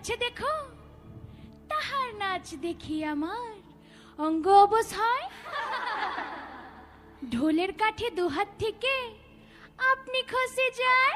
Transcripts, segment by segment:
যাচ্ছে দেখো? তাহার নাচ দেখি আমার। অঙ্গ অবস হয় ঢোলের কাঠে দুহাত থেকে। আপনি খসে যায়।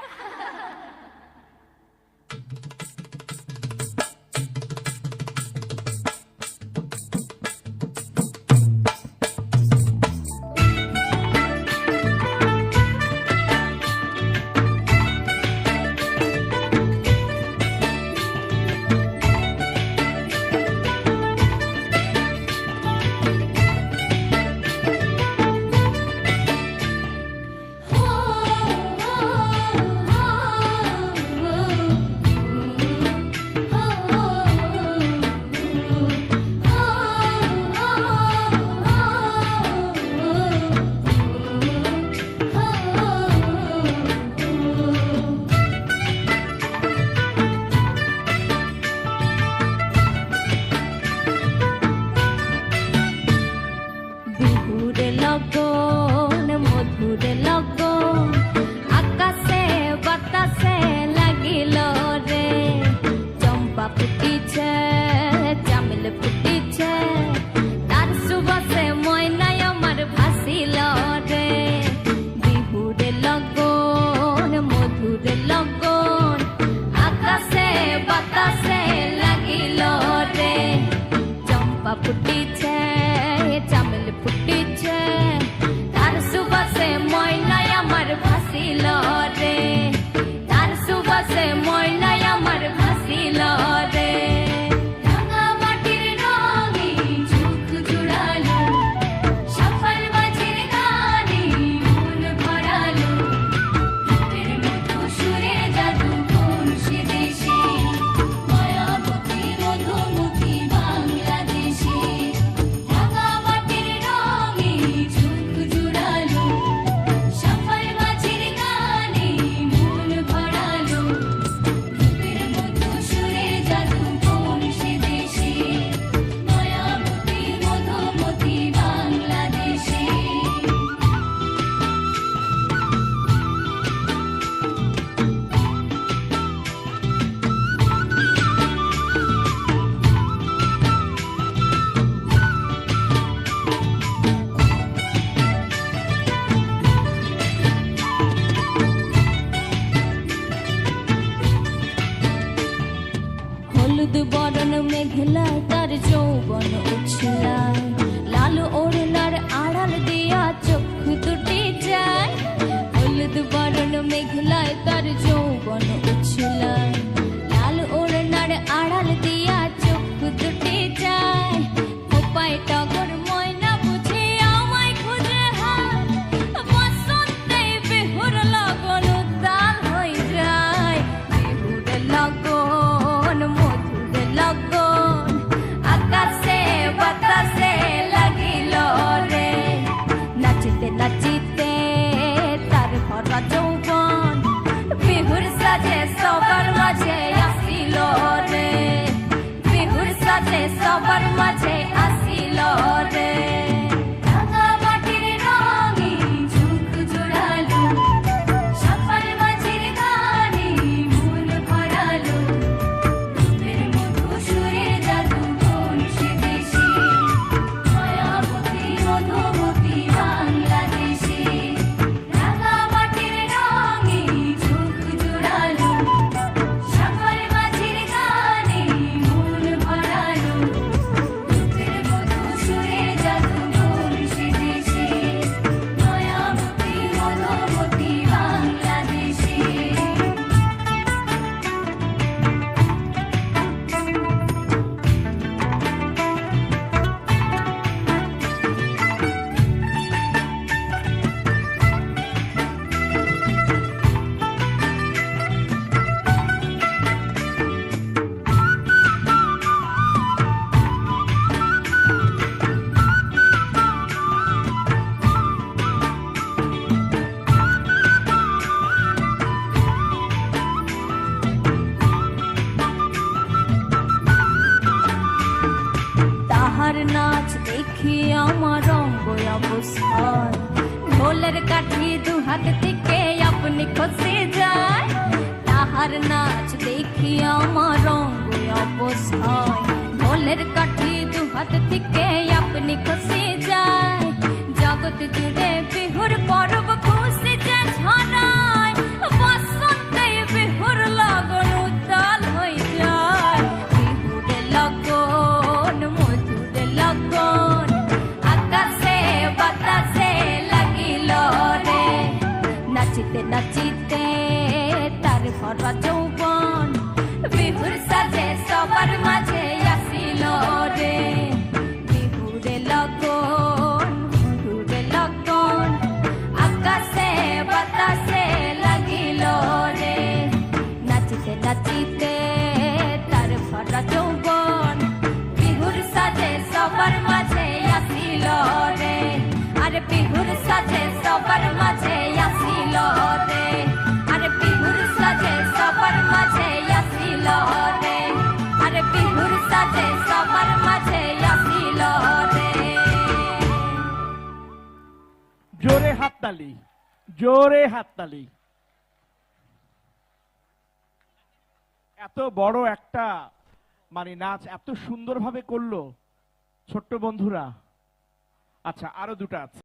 one or two. দিতে তারপর যৌবন। বিহুর সাজে সবার মাঝে আসিল রে। বিহুর সাজে সবার মাঝে নাচ, দেখি আমার রঙ্গ অবস্থান। ঢোলের কাঠি দু হাত থেকে আপনি খসে যায়। তাহার নাচ, দেখি আমার রঙ্গ অবস্থান। ঢোলের কাঠি দু হাত থেকে আপনি খসে যায়। জগৎ জুড়ে নাচিতে নাচিতে তার ভরা যৌবন বিহুর সাজে সবার মাঝে আসিল রে। বিহুরে লগন মধুরে লগন, আকাশে বাতাসে লাগিল রে। নাচিতে নাচিতে তার ভরা যৌবন বিহুর সাজে সবার মাঝে আসিল রে। আরে বিহুর সাজে সবার মাঝে আসিল রে আরে বিহুর জোরে এত বড় একটা মানে নাচ এত সুন্দরভাবে করল ছোট্ট বন্ধুরা। আচ্ছা আরও দুটো আছে।